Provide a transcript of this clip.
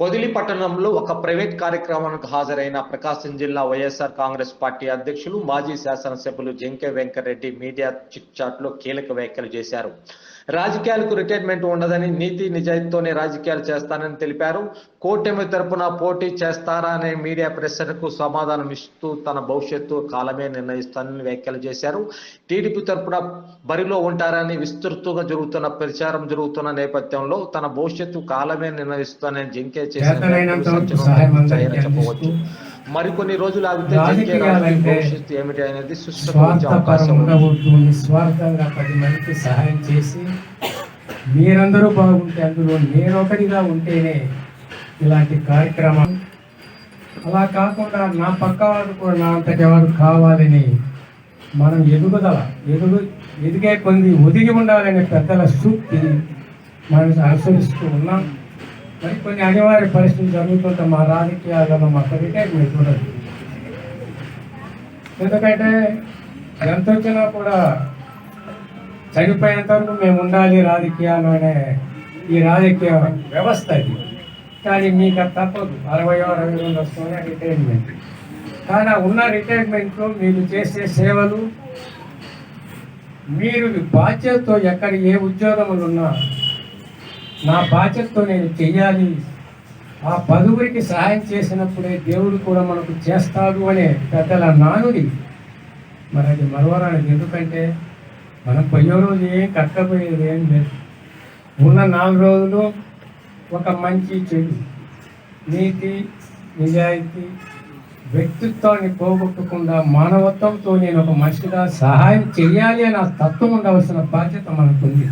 పొదిలి పట్టణంలో ఒక ప్రైవేట్ కార్యక్రమానికి హాజరైన ప్రకాశం జిల్లా వైఎస్ఆర్ కాంగ్రెస్ పార్టీ అధ్యక్షులు మాజీ శాసనసభ్యులు జంకే వెంకరెడ్డి మీడియా చిట్ చాట్లో కీలక వ్యాఖ్యలు చేశారు. రాజకీయాలకు రిటైర్మెంట్ ఉండదని నీతి నిజాయితీతోనే రాజకీయాలు చేస్తానని తెలిపారు. కూటమి తరపున పోటీ చేస్తారా అనే మీడియా ప్రశ్నకు సమాధానం ఇస్తూ తన భవిష్యత్తు కాలమే నిర్ణయిస్తానని వ్యాఖ్యలు చేశారు. టీడీపీ తరపున బరిలో ఉంటారని విస్తృతంగా జరుగుతున్న ప్రచారం జరుగుతున్న నేపథ్యంలో తన భవిష్యత్తు కాలమే నిర్ణయిస్తానని జంకే చేసిన చెప్పవచ్చు. మరికొన్ని రోజులు ఆగితే జంకే భవిష్యత్తు ఏమిటి అనేది స్వార్థపరం అవకాశం నిస్వార్థంగా పది మందికి సహాయం చేసి మీరందరూ బాగుంటే అందులో నేను ఉంటేనే ఇలాంటి కార్యక్రమం. అలా కాకుండా నా పక్క వాడు కూడా నా అంతటి వాడు కావాలని మనం ఎదుగుదల ఎదుగు ఎదిగే కొంది ఒదిగి ఉండాలనే పెద్దల సూక్తి మనం అనుసరిస్తూ ఉన్నాం. మరి కొన్ని అనివార్య పరిస్థితులు జరుగుతుంటే మా రాజకీయాలలో మాకు రిటైర్మెంట్ ఉండదు ఎందుకంటే ఎంత వచ్చినా కూడా చనిపోయేంత వరకు మేము ఉండాలి రాజకీయాలు అనే ఈ రాజకీయ వ్యవస్థ అది కానీ మీకు అది తప్పదు. అరవై అరవై రెండు వస్తుంది రిటైర్మెంట్. కానీ ఉన్న రిటైర్మెంట్లో మీరు చేసే సేవలు మీరు బాధ్యతతో ఎక్కడ ఏ ఉద్యోగములు ఉన్నా నా బాధ్యతతో నేను చెయ్యాలి. ఆ పదువురికి సహాయం చేసినప్పుడే దేవుడు కూడా మనకు చేస్తాడు అనే పెద్దల నానుడి. మరి అది మరవరానిది ఎందుకంటే మనం పోయే రోజు ఏం కట్టపోయేది ఏం లేదు. ఉన్న నాలుగు రోజులు ఒక మంచి చెడు నీతి నిజాయితీ వ్యక్తిత్వాన్ని పోగొట్టకుండా మానవత్వంతో నేను ఒక మనిషిగా సహాయం చేయాలి అనే తత్వం ఉండవలసిన బాధ్యత మనకు ఉంది